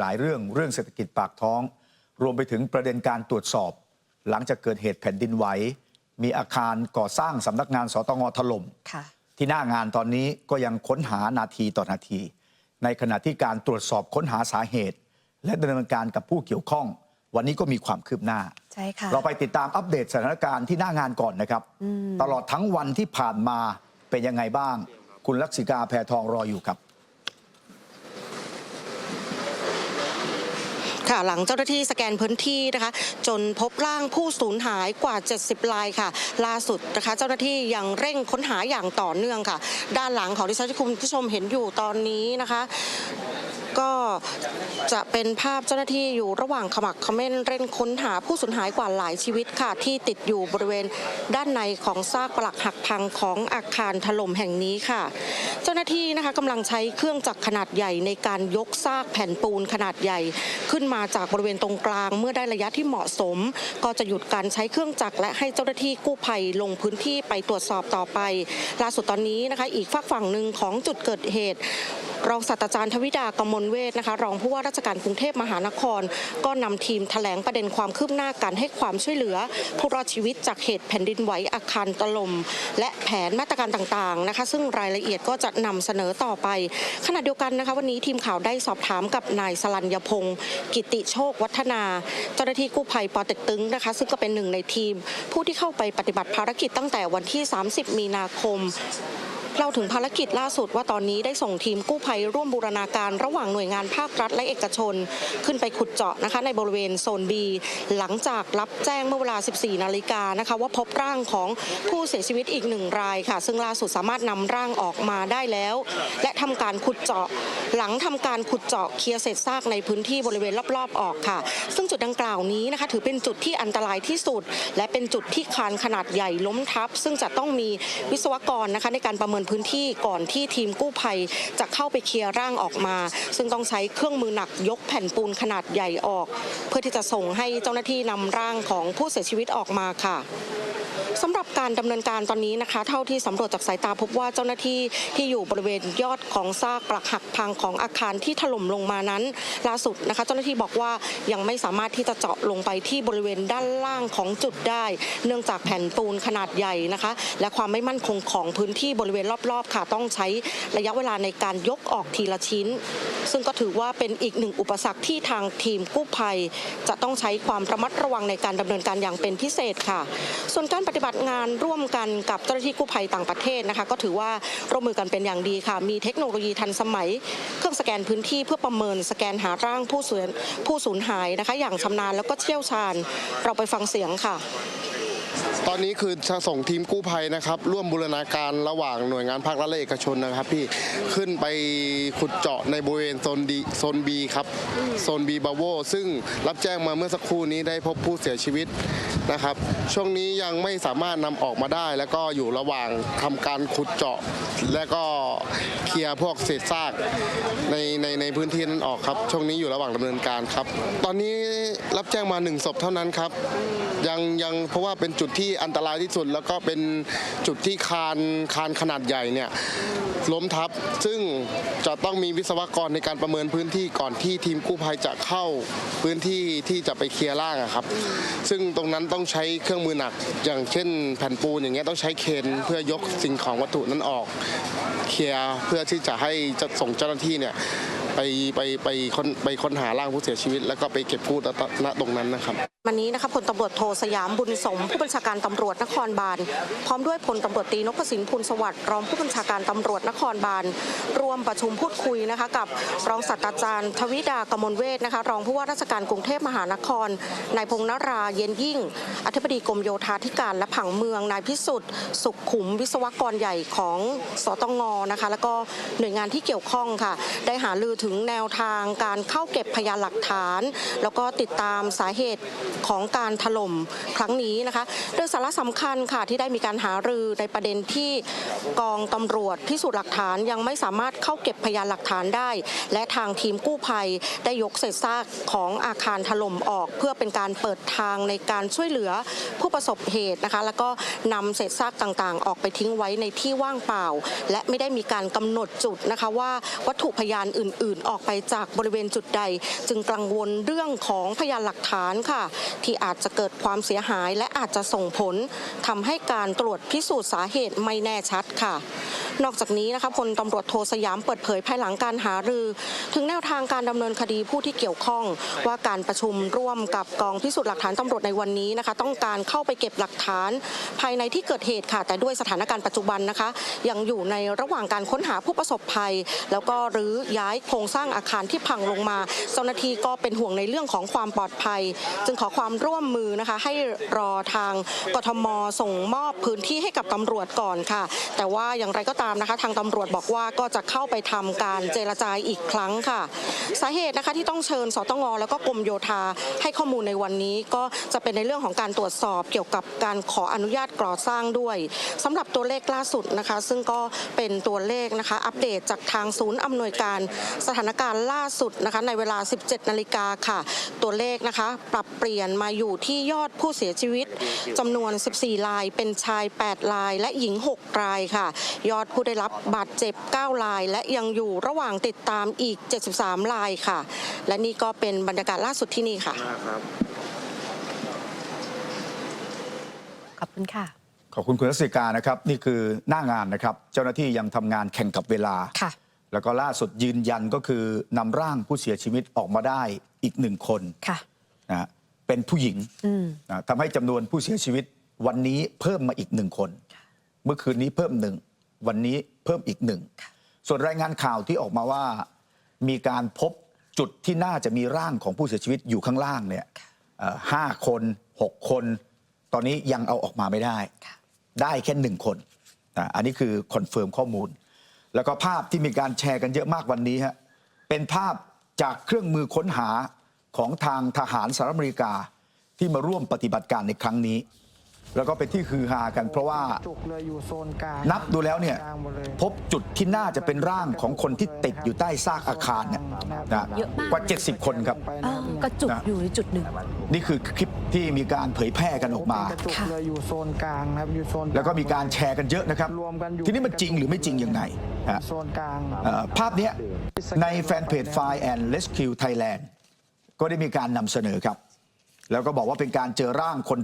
หลายเรื่องเรื่องเศรษฐกิจปากท้อง รวมไปถึงประเด็นการตรวจสอบ หลังจากเกิดเหตุแผ่นดินไหว มีอาคารก่อสร้างสำนักงานสตงถล่มค่ะที่หน้างานตอนนี้ก็ยังค้นหานาทีต่อนาที ในขณะที่การตรวจสอบค้นหาสาเหตุ และดำเนินการกับผู้เกี่ยวข้อง วันนี้ก็มีความคืบหน้าใช่ค่ะเราไปติดตามอัปเดตสถานการณ์ที่หน้างานก่อนนะครับตลอดทั้งวันที่ผ่านมาเป็นยังไงบ้าง คุณลักษิกาแพรทองรออยู่ครับ ค่ะ หลังเจ้าหน้าที่สแกนพื้นที่นะคะ จนพบร่างผู้สูญหายกว่า 70รายค่ะ ล่าสุดนะคะ เจ้าหน้าที่ยังเร่งค้นหาอย่างต่อเนื่องค่ะ ด้านหลังของที่ที่คุณผู้ชมเห็นอยู่ตอนนี้นะคะ ก็จะเป็นภาพเจ้าหน้าที่อยู่ระหว่างขมักเขม้นเร่งค้นหาผู้สูญหายกว่าหลายชีวิตค่ะ ที่ติดอยู่บริเวณด้านในของซากปลักหักพังของอาคารถล่มแห่งนี้ค่ะ เจ้าหน้าที่นะคะกำลังใช้เครื่องจักรขนาดใหญ่ในการยกซากแผ่นปูนขนาดใหญ่ขึ้นมาจากบริเวณตรงกลาง เมื่อได้ระยะที่เหมาะสม ก็จะหยุดการใช้เครื่องจักรและให้เจ้าหน้าที่กู้ภัยลงพื้นที่ไปตรวจสอบต่อไป ล่าสุดตอนนี้นะคะ อีกฝากฝั่งหนึ่งของจุดเกิดเหตุรองศาสตราจารย์ทวิดากมลเวทนะคะ รองผู้ว่าราชการกรุงเทพมหานคร ก็นำทีมแถลงประเด็นความคืบหน้าการให้ความช่วยเหลือ ผู้รอดชีวิตจากเหตุแผ่นดินไหวอาคารถล่มและแผนมาตรการต่างๆนะคะ ซึ่งรายละเอียดก็จะนำเสนอต่อไป ขณะเดียวกันนะคะ วันนี้ทีมข่าวได้สอบถามกับนายสลัญญพงศ์กิติโชควัฒนา เจ้าหน้าที่กู้ภัยปอเต็กตึงนะคะ ซึ่งก็เป็นหนึ่งในทีม ผู้ที่เข้าไปปฏิบัติภารกิจตั้งแต่วันที่ 30 มีนาคม เล่าถึงภารกิจล่าสุดว่าตอนนี้ได้ส่งทีมกู้ภัยร่วมบูรณาการระหว่างหน่วยงานภาครัฐและเอกชน ขึ้นไปขุดเจาะนะคะในบริเวณโซน B หลังจากรับแจ้งเมื่อเวลา 14 นาฬิกานะคะว่าพบร่างของผู้เสียชีวิตอีกหนึ่งรายค่ะ ซึ่งล่าสุดสามารถนำร่างออกมาได้แล้ว และทำการขุดเจาะ หลังทำการขุดเจาะเคลียร์เศษซากในพื้นที่บริเวณรอบๆออกค่ะ ซึ่งจุดดังกล่าวนี้นะคะถือเป็นจุดที่อันตรายที่สุด และเป็นจุดที่คานขนาดใหญ่ล้มทับ ซึ่งจะต้องมีวิศวกรนะคะในการประเมินพื้นที่ก่อนที่ทีมกู้ภัยจะเข้าไปเคลียร์ร่างออกมา ซึ่งต้องใช้เครื่องมือหนักยกแผ่นปูนขนาดใหญ่ออก เพื่อที่จะส่งให้เจ้าหน้าที่นำร่างของผู้เสียชีวิตออกมาค่ะ การดำเนินการตอนนี้นะคะ เท่าที่สำรวจจากสายตาพบว่าเจ้าหน้าที่ที่อยู่บริเวณยอดของซากปลักหักพังของอาคารที่ถล่มลงมานั้นล่าสุดนะคะ เจ้าหน้าที่บอกว่ายังไม่สามารถที่จะเจาะลงไปที่บริเวณด้านล่างของจุดได้ เนื่องจากแผ่นปูนขนาดใหญ่นะคะ และความไม่มั่นคงของพื้นที่บริเวณรอบๆ ค่ะต้องใช้ระยะเวลาในการยกออกทีละชิ้น ซึ่งก็ถือว่าเป็นอีกหนึ่งอุปสรรคที่ทางทีมกู้ภัย จะต้องใช้ความระมัดระวังในการดำเนินการอย่างเป็นพิเศษค่ะ ส่วนการปฏิบัติงานร่วมกันกับเจ้าหน้าที่กู้ภัยต่างประเทศนะคะก็ถือว่าร่วมมือกันเป็นอย่างดีค่ะ มีเทคโนโลยีทันสมัย เครื่องสแกนพื้นที่เพื่อประเมินสแกนหาร่างผู้สูญผู้สูญหายนะคะ อย่างชำนาญแล้วก็เชี่ยวชาญ เราไปฟังเสียงค่ะ ตอนนี้คือส่งทีมกู้ภัยนะครับ ร่วมบูรณาการระหว่างหน่วยงานภาครัฐและเอกชนนะครับ พี่ขึ้นไปขุดเจาะในบริเวณโซนดีโซนบีครับโซนบีบาโวซึ่งรับแจ้งมาเมื่อสักครู่นี้ได้พบผู้เสียชีวิตนะครับ ช่วงนี้ยังไม่สามารถนำออกมาได้ แล้วก็อยู่ระหว่างทำการขุดเจาะ และก็เคลียร์พวกเศษซากในในในพื้นที่นั้นออกครับ ช่วงนี้อยู่ระหว่างดำเนินการครับ ตอนนี้รับแจ้งมาหนึ่งศพเท่านั้นครับ ยังยังเพราะว่าเป็นจุดที่อันตรายที่สุด แล้วก็เป็นจุดที่คานคานขนาดใหญ่เนี่ยล้มทับ ซึ่งจะต้องมีวิศวกรในการประเมินพื้นที่ก่อนที่ทีมกู้ภัยจะเข้าพื้นที่ที่จะไปเคลียร์ร่างครับ ซึ่งตรงนั้นต้องใช้เครื่องมือหนัก อย่างเช่นแผ่นปูนอย่างเงี้ยต้องใช้เคนเพื่อยกสิ่งของวัตถุนั้นออก เคลียร์เพื่อที่จะให้จะส่งเจ้าหน้าที่เนี่ย ไปไปไปค้นไปค้นหาร่างผู้เสียชีวิต แล้วก็ไปเก็บกู้ณตรงนั้นนะครับวันนี้นะคะพลตำรวจโทสยามบุญสม ผู้บัญชาการตำรวจนครบาลพร้อมด้วยพลตำรวจตรีนพสินพูลสวัสดิ์รองผู้บัญชาการตำรวจนครบาลรวมประชุมพูดคุยนะคะกับรองศาสตราจารย์ ทวิดากมลเวทนะคะรองผู้ว่าราชการกรุงเทพมหานครนายพงษ์นราเย็นยิ่ง อธิบดีกรมโยธาธิการและผังเมืองนายพิสุทธิ์สุขขุมวิศวกรใหญ่ของสตงนะคะแล้วก็หน่วยงานที่เกี่ยวข้องค่ะ ได้หาลือถึงแนวทางการเข้าเก็บพยานหลักฐาน แล้วก็ติดตามสาเหตุของการถล่มครั้งนี้นะคะโดยสาระสำคัญค่ะที่ได้มีการหารือในประเด็นที่กองตำรวจพิสูจน์หลักฐานยังไม่สามารถเข้าเก็บพยานหลักฐานได้ และทางทีมกู้ภัยได้ยกเศษซากของอาคารถล่มออก เพื่อเป็นการเปิดทางในการช่วยเหลือผู้ประสบเหตุนะคะ แล้วก็นำเศษซากต่างๆ ออกไปทิ้งไว้ในที่ว่างเปล่า และไม่ได้มีการกำหนดจุดนะคะว่าวัตถุพยานอื่นๆออกไปจากบริเวณจุดใด จึงกังวลเรื่องของพยานหลักฐานค่ะ ที่อาจจะเกิดความเสียหายและอาจจะส่งผลทำให้การตรวจพิสูจน์สาเหตุไม่แน่ชัดค่ะ นอกจากนี้นะคะพลตำรวจโทสยามเปิดเผยภายหลังการหารือ ถึงแนวทางการดำเนินคดีผู้ที่เกี่ยวข้อง ว่าการประชุมร่วมกับกองพิสูจน์หลักฐานตำรวจในวันนี้นะคะต้องการเข้าไปเก็บหลักฐาน ภายในที่เกิดเหตุค่ะ แต่ด้วยสถานการณ์ปัจจุบันนะคะ ยังอยู่ในระหว่างการค้นหาผู้ประสบภัย แล้วก็รื้อย้ายโครงสร้างอาคารที่พังลงมาเจ้าหน้าที่ก็เป็นห่วงในเรื่องของความปลอดภัย จึงขอความร่วมมือนะคะ ให้รอทางกทมส่งมอบพื้นที่ให้กับตำรวจก่อนค่ะ แต่ว่าอย่างไรก็ตามนะคะ ทางตำรวจบอกว่าก็จะเข้าไปทำการเจรจาอีกครั้งค่ะ สาเหตุนะคะที่ต้องเชิญสตงแล้วก็กรมโยธาให้ข้อมูลในวันนี้ ก็จะเป็นในเรื่องของการตรวจสอบเกี่ยวกับการขออนุญาตก่อสร้างด้วยสำหรับตัวเลขล่าสุดนะคะ ซึ่งก็เป็นตัวเลขนะคะ อัปเดตจากทางศูนย์อำนวยการสถานการณ์ล่าสุดนะคะ ในเวลา 17 นาฬิกาค่ะ ตัวเลขนะคะ ปรับเปลี่ยนมาอยู่ที่ยอดผู้เสียชีวิตจำนวน 14 ราย เป็นชาย 8 ราย และหญิง 6 รายค่ะ ยอดผู้ได้รับบาดเจ็บ 9 ราย และยังอยู่ระหว่างติดตามอีก 73 รายค่ะ และนี่ก็เป็นบรรยากาศล่าสุดที่นี่ค่ะ ขอบคุณค่ะ ขอบคุณคุณรัศกานะครับ นี่คือหน้างานนะครับ เจ้าหน้าที่ยังทำงานแข่งกับเวลาค่ะแล้วก็ล่าสุดยืนยันก็คือนำร่างผู้เสียชีวิตออกมาได้อีกหนึ่งคนค่ะนะฮะเป็นผู้หญิงอืมนะทำให้จำนวนผู้เสียชีวิตวันนี้เพิ่มมาอีกหนึ่งคน เมื่อคืนนี้เพิ่มหนึ่ง วันนี้เพิ่มอีกหนึ่ง ส่วนรายงานข่าวที่ออกมาว่ามีการพบจุดที่น่าจะมีร่างของผู้เสียชีวิตอยู่ข้างล่างเนี่ยเอ่อห้าคนหกคน ตอนนี้ยังเอาออกมาไม่ได้ค่ะได้แค่หนึ่งคนนะอันนี้คือคอนเฟิร์มข้อมูล แล้วก็ภาพที่มีการแชร์กันเยอะมากวันนี้ฮะเป็นภาพจากเครื่องมือค้นหาของทางทหารสหรัฐอเมริกาที่มาร่วมปฏิบัติการในครั้งนี้ แล้วก็เป็นที่ฮือฮากัน เพราะว่าจุกเลยอยู่โซนกลางนับดูแล้วเนี่ย กลางหมดเลยพบจุดที่น่าจะเป็นร่างของคนที่ติดอยู่ใต้ซากอาคารเนี่ยนะเยอะมาก กว่า 70 คนครับ ไปเอนะอก็จุกนะอยู่ในจุดหนึ่ง นี่คือคลิปที่มีการเผยแพร่กันออกมากระจุกค่ะ เลยอยู่โซนกลางครับอยู่โซนลางแล้วก็มีการแชร์กันเยอะนะครับ รวมกันอยู่ทีนี้มันจริงหรือไม่จริงยังไงฮะ โซนกลาง เอ่อภาพเนี้ยในแฟนเพจ Fire and Rescue Thailand ก็ได้มีการนำเสนอครับ แล้วก็บอกว่าเป็นการเจอร่างคน